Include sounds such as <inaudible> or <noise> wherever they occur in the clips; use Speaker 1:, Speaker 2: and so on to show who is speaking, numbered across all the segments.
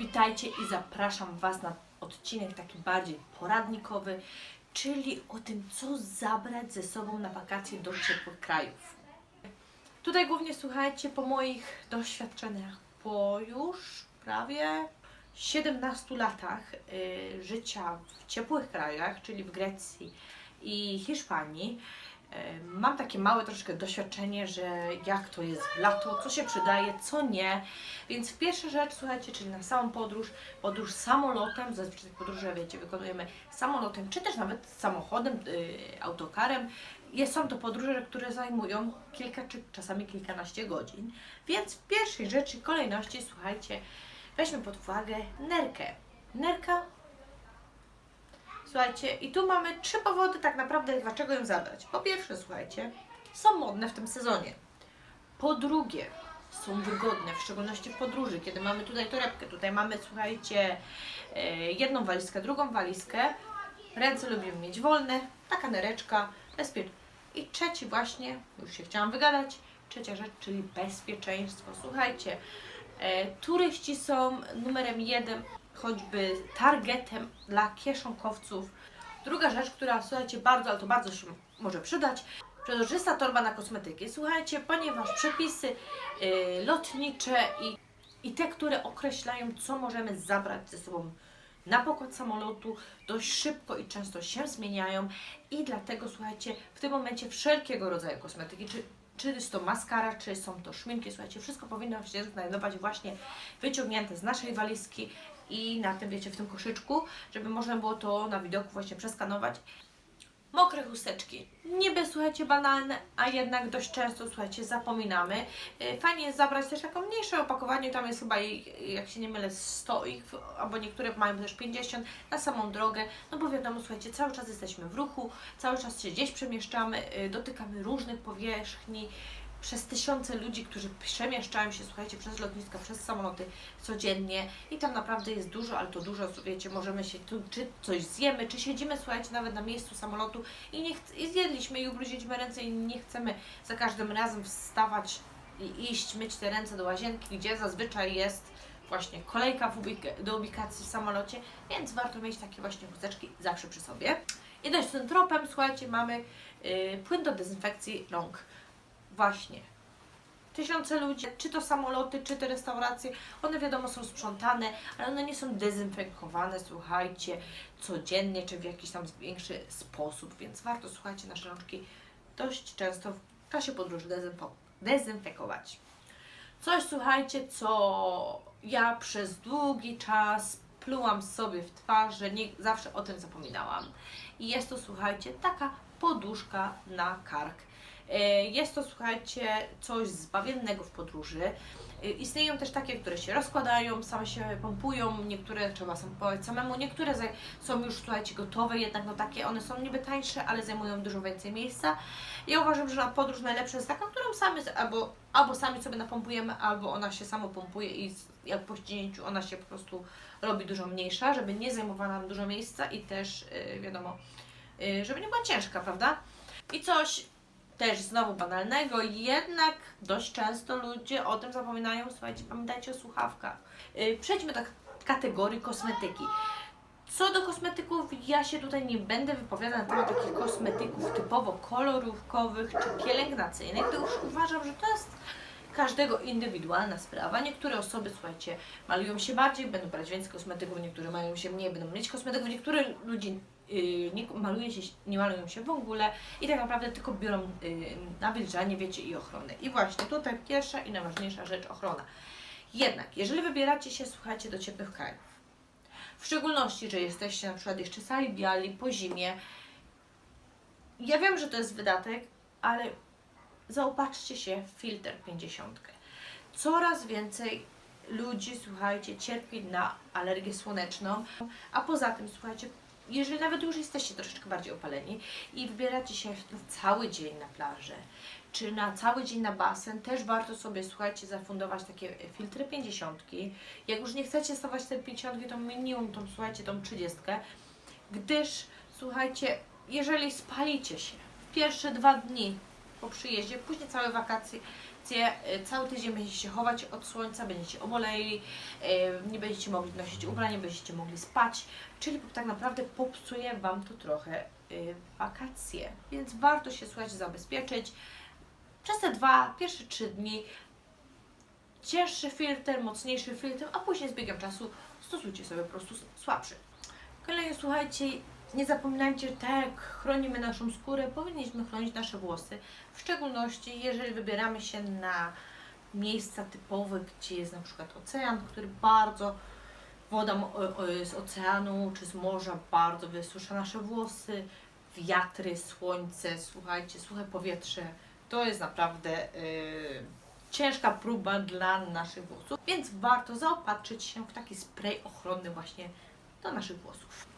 Speaker 1: Witajcie i zapraszam Was na odcinek taki bardziej poradnikowy, czyli o tym, co zabrać ze sobą na wakacje do ciepłych krajów. Tutaj głównie słuchajcie po moich doświadczeniach, po już prawie 17 latach y, życia w ciepłych krajach, czyli w Grecji i Hiszpanii. Mam takie małe troszkę doświadczenie, że jak to jest w lato, co się przydaje, co nie. Więc pierwsza rzecz, słuchajcie, czyli na samą podróż, podróż samolotem, zazwyczaj podróże, wiecie, wykonujemy samolotem, czy też nawet samochodem, y, autokarem. Jest, są to podróże, które zajmują kilka czy czasami kilkanaście godzin. Więc w pierwszej rzeczy, kolejności, słuchajcie, weźmy pod uwagę nerkę. Nerka Słuchajcie, i tu mamy trzy powody tak naprawdę, dlaczego ją zabrać. Po pierwsze, słuchajcie, są modne w tym sezonie. Po drugie, są wygodne, w szczególności w podróży, kiedy mamy tutaj torebkę, tutaj mamy, słuchajcie, e, jedną walizkę, drugą walizkę. Ręce lubimy mieć wolne, taka nereczka, bezpieczna. I trzeci właśnie, już się chciałam wygadać, trzecia rzecz, czyli bezpieczeństwo. Słuchajcie, e, turyści są numerem jeden, choćby targetem dla kieszonkowców. Druga rzecz, która słuchajcie bardzo, ale to bardzo się może przydać, przezroczysta torba na kosmetyki. Słuchajcie, ponieważ przepisy y, lotnicze i, i te, które określają, co możemy zabrać ze sobą na pokład samolotu, dość szybko i często się zmieniają i dlatego słuchajcie, w tym momencie wszelkiego rodzaju kosmetyki, czy czy jest to maskara, czy są to szminki, słuchajcie, wszystko powinno się znajdować właśnie wyciągnięte z naszej walizki i na tym, wiecie, w tym koszyczku, żeby można było to na widoku właśnie przeskanować. Mokre chusteczki. Niby, słuchajcie, banalne, a jednak dość często, słuchajcie, zapominamy. Yy, Fajnie jest zabrać też jako mniejsze opakowanie, tam jest chyba, jak się nie mylę, 100 ich, albo niektóre mają też 50 na samą drogę, no bo wiadomo, słuchajcie, cały czas jesteśmy w ruchu, cały czas się gdzieś przemieszczamy, yy, dotykamy różnych powierzchni, przez tysiące ludzi, którzy przemieszczają się, słuchajcie, przez lotniska, przez samoloty codziennie i tam naprawdę jest dużo, ale to dużo, wiecie, możemy się tu, czy coś zjemy, czy siedzimy, słuchajcie, nawet na miejscu samolotu i, nie chc- i zjedliśmy i ubrudziliśmy ręce i nie chcemy za każdym razem wstawać i iść, myć te ręce do łazienki, gdzie zazwyczaj jest właśnie kolejka ubik- do ubikacji w samolocie, więc warto mieć takie właśnie chusteczki zawsze przy sobie. Idąc tym tropem, słuchajcie, mamy yy, płyn do dezynfekcji rąk. Właśnie. Tysiące ludzi, czy to samoloty, czy to restauracje, one wiadomo są sprzątane, ale one nie są dezynfekowane, słuchajcie, codziennie, czy w jakiś tam większy sposób, więc warto, słuchajcie, nasze rączki dość często w czasie podróży dezynfekować. Coś, słuchajcie, co ja przez długi czas plułam sobie w twarz, że nie zawsze o tym zapominałam. I jest to, słuchajcie, taka poduszka na kark. E, Jest to, słuchajcie, coś zbawiennego w podróży. E, Istnieją też takie, które się rozkładają, same się pompują, niektóre trzeba pompować samemu, niektóre są już, słuchajcie, gotowe, jednak no takie, one są niby tańsze, ale zajmują dużo więcej miejsca. Ja uważam, że na podróż najlepsza jest taka, którą sami, albo, albo sami sobie napompujemy, albo ona się samo pompuje i jak po ścięciu ona się po prostu robi dużo mniejsza, żeby nie zajmowała nam dużo miejsca i też, yy, wiadomo, yy, żeby nie była ciężka, prawda? I coś też znowu banalnego, jednak dość często ludzie o tym zapominają. Słuchajcie, pamiętajcie o słuchawkach. Yy, Przejdźmy do kategorii kosmetyki. Co do kosmetyków, ja się tutaj nie będę wypowiadać na temat takich kosmetyków typowo kolorówkowych czy pielęgnacyjnych, to już uważam, że to jest każdego indywidualna sprawa. Niektóre osoby, słuchajcie, malują się bardziej, będą brać więcej kosmetyków, niektóre malują się mniej, będą mieć kosmetyków, niektóre ludzi nie, maluje się, nie malują się w ogóle i tak naprawdę tylko biorą yy, nawilżanie, wiecie, i ochronę. I właśnie tutaj pierwsza i najważniejsza rzecz, ochrona. Jednak, jeżeli wybieracie się, słuchajcie, do ciepłych krajów, w szczególności, że jesteście na przykład jeszcze sali biali po zimie, ja wiem, że to jest wydatek, ale zaopatrzcie się w filtr 50. Coraz więcej ludzi, słuchajcie, cierpi na alergię słoneczną, a poza tym, słuchajcie, jeżeli nawet już jesteście troszeczkę bardziej opaleni i wybieracie się na cały dzień na plażę, czy na cały dzień na basen, też warto sobie, słuchajcie, zafundować takie filtry 50. Jak już nie chcecie stawać te 50, to minimum tą, słuchajcie, tą 30, gdyż, słuchajcie, jeżeli spalicie się w pierwsze dwa dni po przyjeździe, później całe wakacje, wakacje, y, cały tydzień będziecie się chować od słońca, będziecie oboleli, y, nie będziecie mogli nosić ubrań, nie będziecie mogli spać, czyli tak naprawdę popsuje Wam to trochę y, wakacje. Więc warto się, słuchajcie, zabezpieczyć. Przez te dwa, pierwsze trzy dni cięższy filtr, mocniejszy filtr, a później z biegiem czasu stosujcie sobie po prostu słabszy. Kolejnie słuchajcie, nie zapominajcie, tak chronimy naszą skórę, powinniśmy chronić nasze włosy. W szczególności, jeżeli wybieramy się na miejsca typowe, gdzie jest na przykład ocean, który bardzo, woda z oceanu czy z morza bardzo wysusza nasze włosy, wiatry, słońce, słuchajcie, suche powietrze. To jest naprawdę yy, ciężka próba dla naszych włosów, więc warto zaopatrzyć się w taki spray ochronny właśnie do naszych włosów.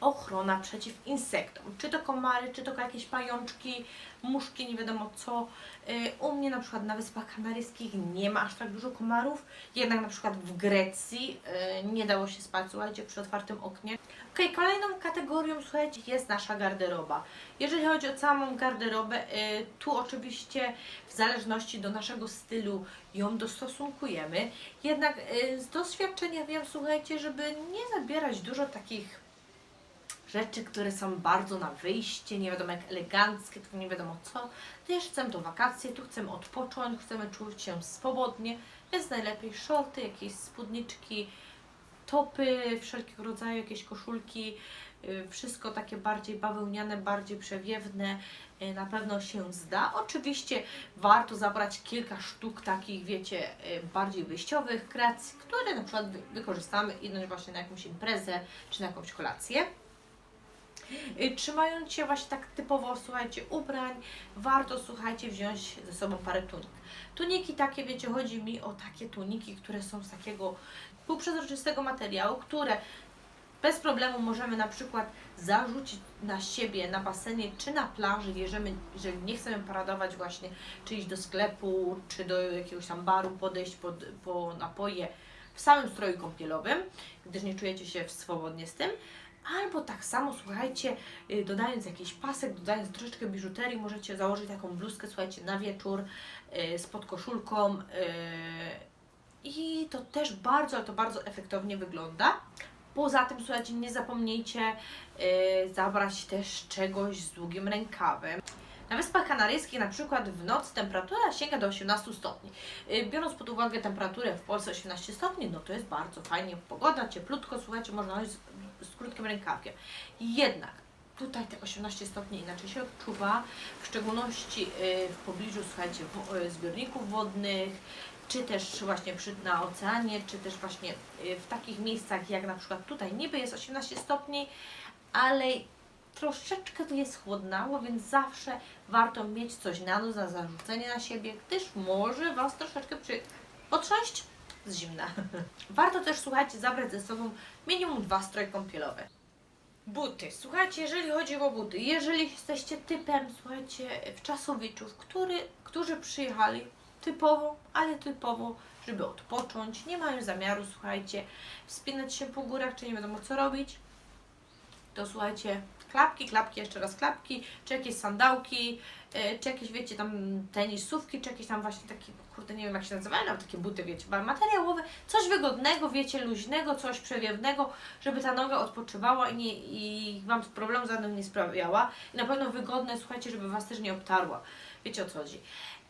Speaker 1: Ochrona przeciw insektom, czy to komary, czy to jakieś pajączki, muszki, nie wiadomo co. Yy, U mnie na przykład na Wyspach Kanaryjskich nie ma aż tak dużo komarów, jednak na przykład w Grecji yy, nie dało się spać, słuchajcie, przy otwartym oknie. Okej, kolejną kategorią, słuchajcie, jest nasza garderoba. Jeżeli chodzi o samą garderobę, yy, tu oczywiście w zależności do naszego stylu ją dostosunkujemy. Jednak z doświadczenia wiem, słuchajcie, żeby nie zabierać dużo takich rzeczy, które są bardzo na wyjście, nie wiadomo jak eleganckie, to nie wiadomo co. Też chcemy to wakacje, tu chcemy odpocząć, chcemy czuć się swobodnie, więc najlepiej shorty, jakieś spódniczki, topy wszelkiego rodzaju, jakieś koszulki, y, wszystko takie bardziej bawełniane, bardziej przewiewne, y, na pewno się zda. Oczywiście warto zabrać kilka sztuk takich, wiecie, y, bardziej wyjściowych kreacji, które na przykład wy- wykorzystamy idąc właśnie na jakąś imprezę czy na jakąś kolację. Y, Trzymając się właśnie tak typowo, słuchajcie, ubrań, warto, słuchajcie, wziąć ze sobą parę tunik. Tuniki takie, wiecie, chodzi mi o takie tuniki, które są z takiego półprzezroczystego materiału, które bez problemu możemy na przykład zarzucić na siebie na basenie czy na plaży, jeżeli, jeżeli nie chcemy paradować właśnie, czy iść do sklepu, czy do jakiegoś tam baru, podejść pod, po napoje w samym stroju kąpielowym, gdyż nie czujecie się swobodnie z tym. Albo tak samo, słuchajcie, y, dodając jakiś pasek, dodając troszeczkę biżuterii, możecie założyć taką bluzkę, słuchajcie, na wieczór y, z podkoszulką. y, I to też bardzo, to bardzo efektownie wygląda. Poza tym, słuchajcie, nie zapomnijcie y, zabrać też czegoś z długim rękawem. Na Wyspach Kanaryjskich na przykład w nocy temperatura sięga do 18 stopni. Y, Biorąc pod uwagę temperaturę w Polsce 18 stopni, no to jest bardzo fajnie pogoda, cieplutko, słuchajcie, można chodzić z, z krótkim rękawkiem. Jednak tutaj te 18 stopni inaczej się odczuwa, w szczególności y, w pobliżu, słuchajcie, y, zbiorników wodnych, czy też właśnie przy, na oceanie, czy też właśnie w takich miejscach jak na przykład tutaj niby jest 18 stopni, ale troszeczkę tu jest chłodnało, więc zawsze warto mieć coś na noc, na zarzucenie na siebie, gdyż może Was troszeczkę przy... potrząść z zimna. <laughs> warto też, słuchajcie, zabrać ze sobą minimum dwa stroje kąpielowe. Buty. Słuchajcie, jeżeli chodzi o buty, jeżeli jesteście typem, słuchajcie, wczasowiczów, który, którzy przyjechali typowo, ale typowo, żeby odpocząć, nie mają zamiaru, słuchajcie, wspinać się po górach, czy nie wiadomo co robić, to słuchajcie, klapki, klapki, jeszcze raz klapki, czy jakieś sandałki, y, czy jakieś, wiecie, tam tenisówki, czy jakieś tam właśnie takie, kurde, nie wiem jak się nazywają, ale takie buty, wiecie, materiałowe, coś wygodnego, wiecie, luźnego, coś przewiewnego, żeby ta noga odpoczywała i, nie, i Wam problemu żadnym nie sprawiała. I na pewno wygodne, słuchajcie, żeby Was też nie obtarła. Wiecie o co chodzi.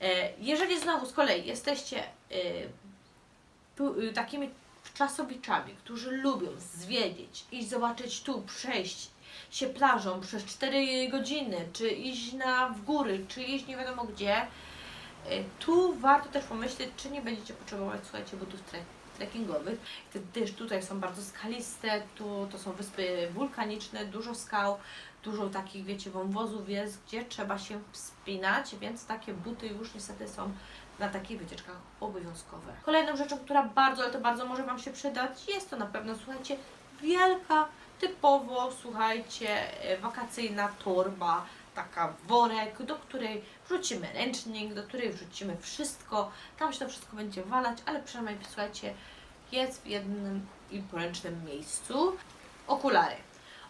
Speaker 1: E, Jeżeli znowu z kolei jesteście y, y, takimi czasowiczami, którzy lubią zwiedzić, iść zobaczyć tu, przejść się plażą przez 4 godziny, czy iść na w góry, czy iść nie wiadomo gdzie, y, tu warto też pomyśleć, czy nie będziecie potrzebować, słuchajcie, butów tre trekkingowych, gdyż tutaj są bardzo skaliste, tu to są wyspy wulkaniczne, dużo skał, dużo takich, wiecie, wąwozów jest, gdzie trzeba się wspinać, więc takie buty już niestety są na takich wycieczkach obowiązkowe. Kolejną rzeczą, która bardzo, ale to bardzo może Wam się przydać, jest to na pewno, słuchajcie, wielka, typowo, słuchajcie, e, wakacyjna torba, taka worek, do której wrzucimy ręcznik, do której wrzucimy wszystko, tam się to wszystko będzie walać, ale przynajmniej, słuchajcie, jest w jednym i poręcznym miejscu. Okulary.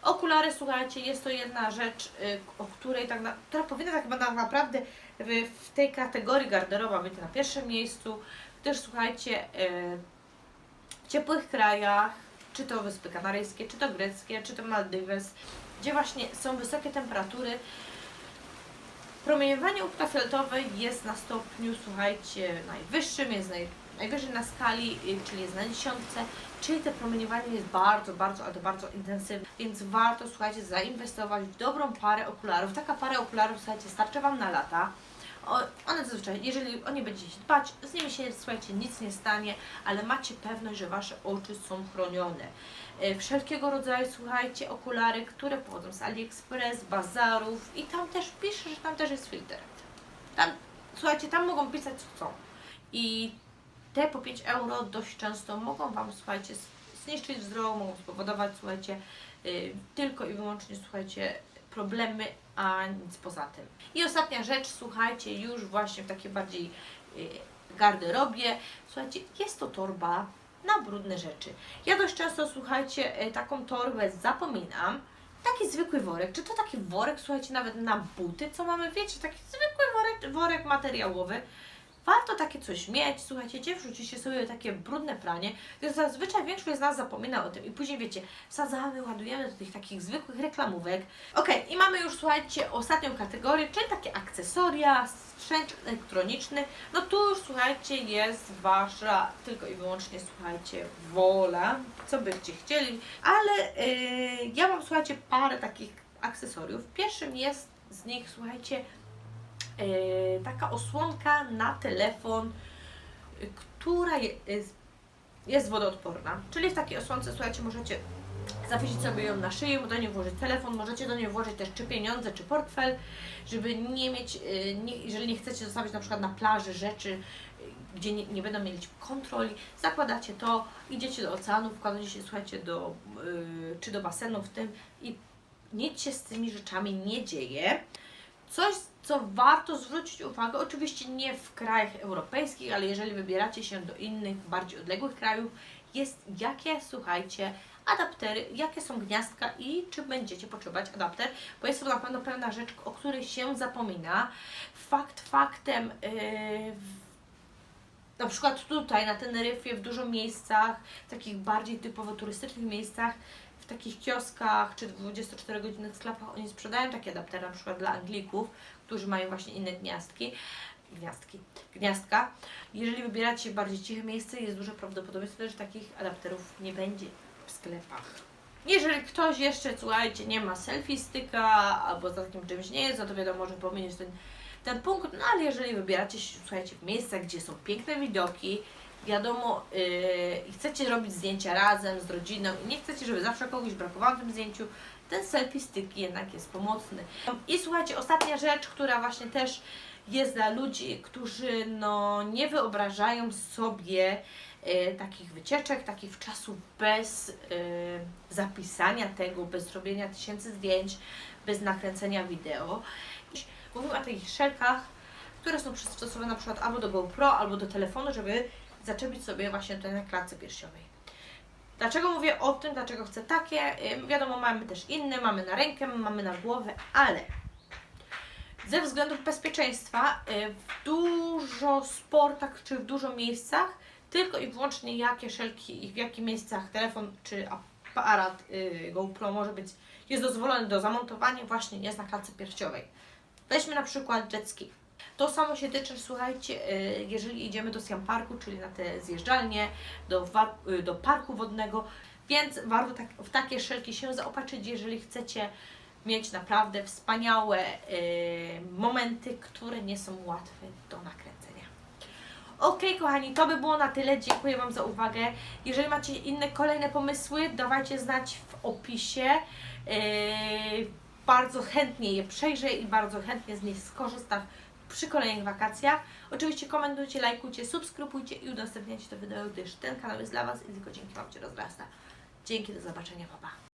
Speaker 1: Okulary, słuchajcie, jest to jedna rzecz, y, o której tak na, która powinna tak na- naprawdę w, tej kategorii garderoba będzie na pierwszym miejscu. Też słuchajcie, e, w ciepłych krajach, czy to Wyspy Kanaryjskie, czy to greckie, czy to Maldives, gdzie właśnie są wysokie temperatury, promieniowanie ultrafioletowe jest na stopniu, słuchajcie, najwyższym, jest naj, najwyżej na skali, y, czyli jest na dziesiątce, czyli to promieniowanie jest bardzo, bardzo, ale bardzo intensywne, więc warto, słuchajcie, zainwestować w dobrą parę okularów. Taka para okularów, słuchajcie, starczy Wam na lata. One zazwyczaj, jeżeli o nie będziecie dbać, z nimi się, słuchajcie, nic nie stanie, ale macie pewność, że Wasze oczy są chronione. E, Wszelkiego rodzaju, słuchajcie, okulary, które pochodzą z AliExpress, bazarów i tam też pisze, że tam też jest filtr. Tam, słuchajcie, tam mogą pisać co chcą. I te po 5 euro dość często mogą Wam, słuchajcie, zniszczyć wzrok, mogą spowodować, słuchajcie, y, tylko i wyłącznie, słuchajcie, problemy, a nic poza tym. I ostatnia rzecz, słuchajcie, już właśnie w takiej bardziej y, garderobie, słuchajcie, jest to torba na brudne rzeczy. Ja dość często, słuchajcie, y, taką torbę zapominam. Taki zwykły worek, czy to taki worek, słuchajcie, nawet na buty, co mamy, wiecie, taki zwykły worek, worek materiałowy. Warto takie coś mieć, słuchajcie, gdzie wrzucicie sobie takie brudne pranie, więc zazwyczaj większość z nas zapomina o tym i później wiecie, wsadzamy, ładujemy do tych takich zwykłych reklamówek. Ok, i mamy już, słuchajcie, ostatnią kategorię, czyli takie akcesoria, sprzęt elektroniczny. No tu już, słuchajcie, jest Wasza tylko i wyłącznie, słuchajcie, wola, co byście chcieli, ale yy, ja mam, słuchajcie, parę takich akcesoriów. Pierwszym jest z nich, słuchajcie, taka osłonka na telefon, która je, jest, jest wodoodporna. Czyli w takiej osłonce, słuchajcie, możecie zawiesić sobie ją na szyję, do niej włożyć telefon, możecie do niej włożyć też czy pieniądze, czy portfel, żeby nie mieć, y, nie, jeżeli nie chcecie zostawić na przykład na plaży rzeczy, y, gdzie nie, nie będą mieli kontroli, zakładacie to, idziecie do oceanu, wkładacie się, słuchajcie, do, y, czy do basenu w tym i nic się z tymi rzeczami nie dzieje. Coś, co warto zwrócić uwagę, oczywiście nie w krajach europejskich, ale jeżeli wybieracie się do innych, bardziej odległych krajów, jest jakie, słuchajcie, adaptery, jakie są gniazdka i czy będziecie potrzebować adapter, bo jest to na pewno pewna rzecz, o której się zapomina. Fakt faktem, yy, na przykład tutaj na Teneryfie, w dużo miejscach, takich bardziej typowo turystycznych miejscach, w takich kioskach czy 24-godzinnych sklepach oni sprzedają takie adaptery na przykład dla Anglików, którzy mają właśnie inne gniazdki, gniazdki, gniazdka. Jeżeli wybieracie bardziej ciche miejsce, jest duże prawdopodobieństwo, że takich adapterów nie będzie w sklepach. Jeżeli ktoś jeszcze, słuchajcie, nie ma selfie styka albo za takim czymś nie jest, no to wiadomo, że pominiesz ten, ten punkt, no ale jeżeli wybieracie się, słuchajcie, w miejsca, gdzie są piękne widoki, wiadomo, yy, chcecie robić zdjęcia razem z rodziną i nie chcecie, żeby zawsze kogoś brakowało w tym zdjęciu, ten selfie stick jednak jest pomocny. I słuchajcie, ostatnia rzecz, która właśnie też jest dla ludzi, którzy no, nie wyobrażają sobie e, takich wycieczek, takich czasów bez e, zapisania tego, bez robienia tysięcy zdjęć, bez nakręcenia wideo. Mówimy o takich szelkach, które są przystosowane na przykład albo do GoPro, albo do telefonu, żeby zaczepić sobie właśnie tutaj na klatce piersiowej. Dlaczego mówię o tym, dlaczego chcę takie? Wiadomo, mamy też inne, mamy na rękę, mamy na głowę, ale ze względów bezpieczeństwa y, w dużo sportach czy w dużo miejscach tylko i wyłącznie jakie szelki i w jakich miejscach telefon czy aparat y, GoPro może być, jest dozwolony do zamontowania właśnie jest na klatce piersiowej. Weźmy na przykład jet ski. To samo się tyczy, słuchajcie, y, jeżeli idziemy do Siam Parku, czyli na te zjeżdżalnie, do, y, do parku wodnego, więc warto tak, w takie szelki się zaopatrzyć, jeżeli chcecie mieć naprawdę wspaniałe y, momenty, które nie są łatwe do nakręcenia. Ok, kochani, to by było na tyle. Dziękuję Wam za uwagę. Jeżeli macie inne kolejne pomysły, dawajcie znać w opisie. Bardzo chętnie je przejrzę i bardzo chętnie z nich skorzystam przy kolejnych wakacjach. Oczywiście komentujcie, lajkujcie, subskrybujcie i udostępniajcie to wideo, gdyż ten kanał jest dla Was i tylko dzięki Wam się rozrasta. Dzięki, do zobaczenia, pa pa.